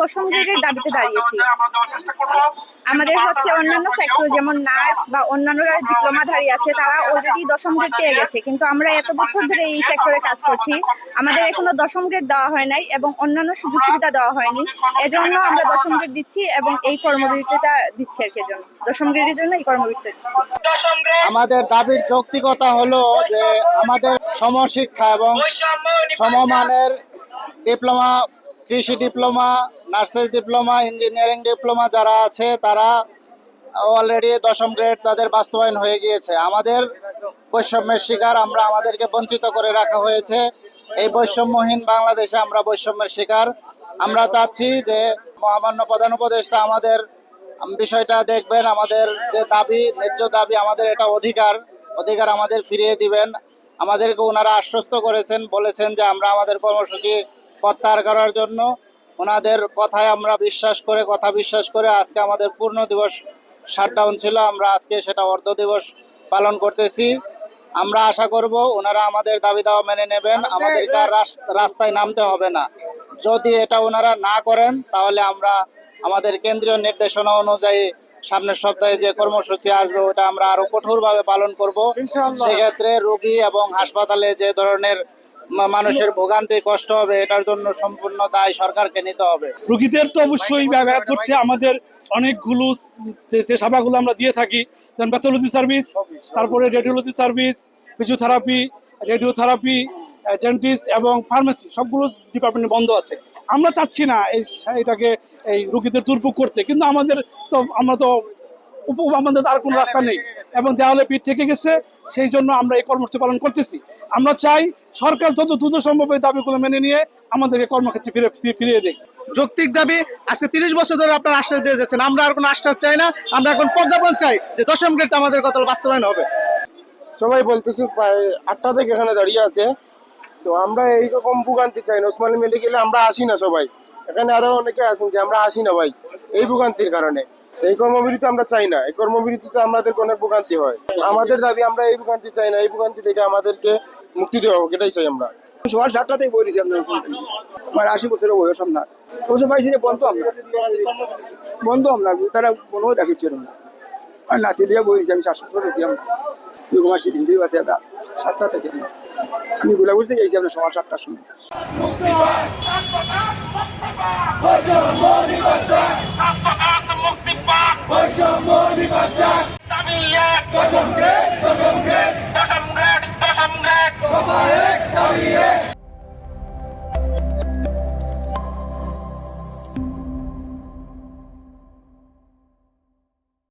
দশম গ্রেডের দাবিতে দাঁড়িয়েছি। আমাদের হচ্ছে অন্যান্য সেক্টর যেমন নার্স বা অন্যান্যরা ডিপ্লোমাধারী আছে, তারা অলরেডি দশম গ্রেড পেয়ে গেছে। কিন্তু আমরা এত বছর ধরে এই সেক্টরে কাজ করছি। আমাদের এখনও দশম গ্রেড দেওয়া হয় নাই এবং অন্যান্য সুযোগ সুবিধা দেওয়া হয়নি। এজন্য আমরা দশম গ্রেড দিচ্ছি এবং এই কর্মবিরতিটা দিচ্ছি আর কি জন্য। দশম গ্রেডের জন্য এই কর্মবিরতি আমাদের দাবির যৌক্তিকতা হলো যে আমাদের সমশিক্ষা এবং সমমানের ডিপ্লোমা কৃষি diploma, nurses diploma, engineering diploma যারা আছে তারা অলরেডি দশম গ্রেড তাদের বাস্তবায়ন হয়ে গিয়েছে। আমাদের বৈষম্যের শিকার আমরা আমাদেরকে বঞ্চিত করে রাখা হয়েছে। এই বৈষম্যহীন বাংলাদেশে আমরা বৈষম্যের শিকার। আমরা চাচ্ছি যে মহামান্য প্রধান উপদেষ্টা আমাদের বিষয়টা দেখবেন, আমাদের যে দাবি, ন্যায্য দাবি, আমাদের এটা অধিকার। অধিকার আমাদের ফিরিয়ে দিবেন। আমাদেরকে ওনারা আশ্বস্ত করেছেন, বলেছেন যে আমরা আমাদের কর্মসূচি প্রত্যাহার করার জন্য। ওনাদের কথায় আমরা বিশ্বাস করে কথা বিশ্বাস করে আজকে আমাদের পূর্ণ দিবস শাটডাউন ছিল। আমরা আজকে সেটা অর্ধ দিবস পালন করতেছি। আমরা আশা করব ওনারা আমাদের দাবি দাওয়া মেনে নেবেন। আমাদেরকে রাস- রাস্তায় নামতে হবে না। যদি এটা ওনারা না করেন তাহলে আমরা আমাদের কেন্দ্রীয় নির্দেশনা অনুযায়ী সামনের সপ্তাহে যে কর্মসূচি আসবে ওটা আমরা আরও কঠোরভাবে পালন করব। সেক্ষেত্রে রোগী এবং হাসপাতালে যে ধরনের মানুষের ভোগান্তি কষ্ট হবে, এটার জন্য সম্পূর্ণ দায় সরকারকে নিতে হবে। রোগীদের তো অবশ্যই ব্যাঘাত করছে আমাদের অনেকগুলো যে সেবাগুলো আমরা দিয়ে থাকি, যেমন প্যাথোলজি সার্ভিস, তারপরে radiology service, physiotherapy, radiotherapy dentist এবং ফার্মেসি, সবগুলো ডিপার্টমেন্ট বন্ধ আছে। আমরা চাচ্ছি না এই এটাকে এই রোগীদের দুর্ভোগ করতে, কিন্তু আমাদের তো আমরা তো আমাদের আর কোনো রাস্তা নেই। এবং দেওয়ালে পিঠ থেকে গেছে সেই জন্য আমরা এই কর্মসূচি পালন করতেছি। আমরা চাই সরকার যত দ্রুত সম্ভব এই দাবিগুলো মেনে নিয়ে আমাদেরকে কর্মক্ষেত্রে ফিরে ফিরে- ফিরিয়ে দেয় যৌক্তিক দাবি আজকে তিরিশ বছর ধরে আপনার আশ্বাস দিয়ে যাচ্ছেন। আমরা আর কোনো আশ্বাস চাই না। আমরা এখন প্রজ্ঞাপন চাই যে দশম গ্রেডটা আমাদের কত বাস্তবায়ন হবে। সবাই বলতেছি প্রায় আটটা থেকে এখানে দাঁড়িয়ে আছে। তো আমরা এইরকম ভোগান্তি চাই না। ওসমানী মেডিকেলে আমরা আসি না সবাই। এখানে আরও অনেকে আছেন যে আমরা আসি না ভাই এই ভোগান্তির কারণে। এই কর্মবিরতি আমরা চাই না। এই কর্মবিরতিতে আমাদের অনেক ভোগান্তি হয়। আমাদের দাবি, আমরা এই ভোগান্তি চাই না। এই ভোগান্তি থেকে আমাদেরকে মুক্তি দেওয়া হোক, এটাই চাই আমরা। সকাল সাতটাতেই বলেছি আপনার আমার আশি বছরের বয়স আপনার। ওসব পাইছি বন্ধ আমরা বন্ধ আমরা তারা মনেও রাখিছিল না। আর নাতি দিয়ে বলেছি আমি বছর উঠি আমরা। দু মাস দিন দিয়ে আছে আমরা সাতটা থেকে আমরা। আমি গোলাগুড়িতে গেছি আপনার সকাল সাতটার সময়। মুক্তি